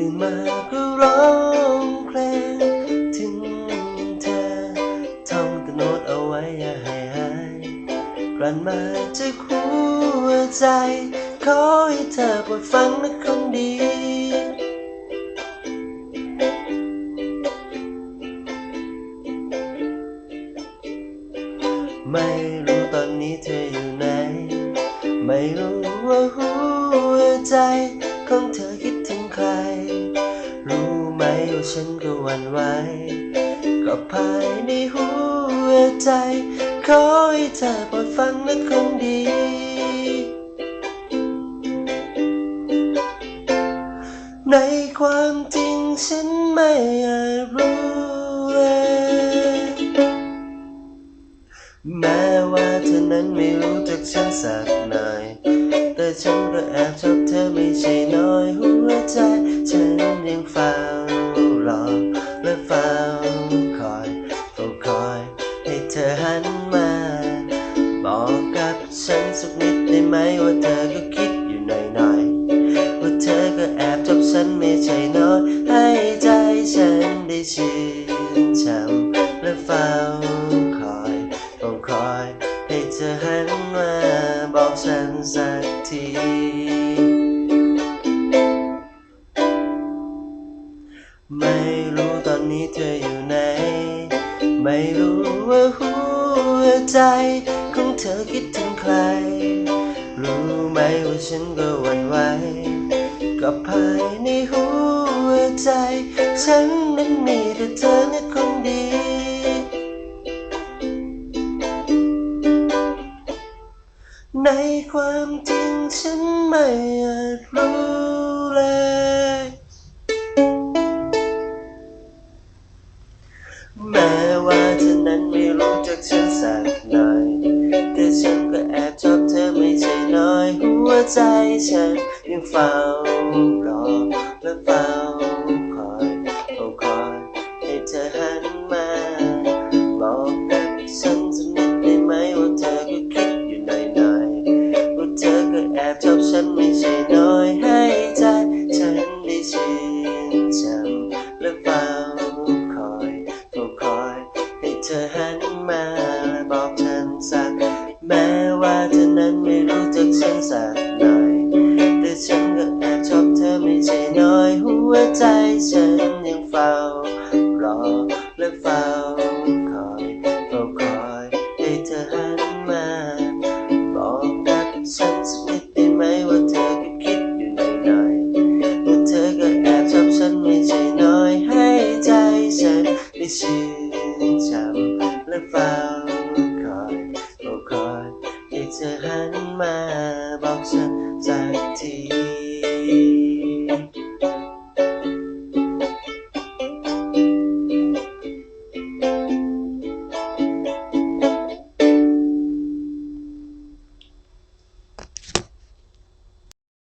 ตื่นมาก็ร้องเพลงถึงเธอท่องแต่โน้ตเอาไว้อย่าให้หายกลั่นมาจากหัวใจ ขอให้เธอโปรดฟังนะคนดีไม่รู้ตอนนี้เธออยู่ไหน ไม่รู้ว่าหัวใจของเธอคิด ฉันก็หวั่นไหวก็ภายในหัวใจ ขอให้เธอโปรดฟังนะคนดี ในความจริงฉันไม่อาจรู้เลยแม้ว่าเธอนั้นไม่รู้จักฉันสักหน่อยแต่ฉันก็แอบชอบเธอไม่ใช่น้อยหัวใจ ฉันยังเฝ้า ธอหันมา บอกกับฉันสักนิดได้ไหมว่าเธอก็คิดอยู่หน่อยๆว่าเธอก็แอบชอบฉันไม่ใช่น้อยให้ใจฉันได้ชื่นช่ำและเฝ้าคอยเฝ้าคอยให้เธอหันมาบอกฉันสักทีไม่รู้ตอนนี้เธออยู่ไหน ไม่รู้ว่าหั วใจของเธอคิดถึงใคร รู้ไหมว่าฉันก็หวั่นไหวกับภายในหัวใจ ฉันนั้นมีแต่เธอนะคนดีในความจริงฉันไม่อาจรู้เลย ฉันยังเฝ้ารอและเฝ้าคอยเฝ้าคอยให้เธอหันมา บอกกับฉันสักนิดได้ไหมว่าเธอก็คิดอยู่หน่อยๆว่าเธอก็แอบชอบฉันไม่ใช่น้อยให้ใจฉันได้ชื่นช่ำและเฝ้าคอยเฝ้าคอยให้เธอหันมา บอกฉันสักแม้ โดยหัวใจฉันยังเฝ้ารอและเฝ้าคอยเฝ้าคอยให้เธอ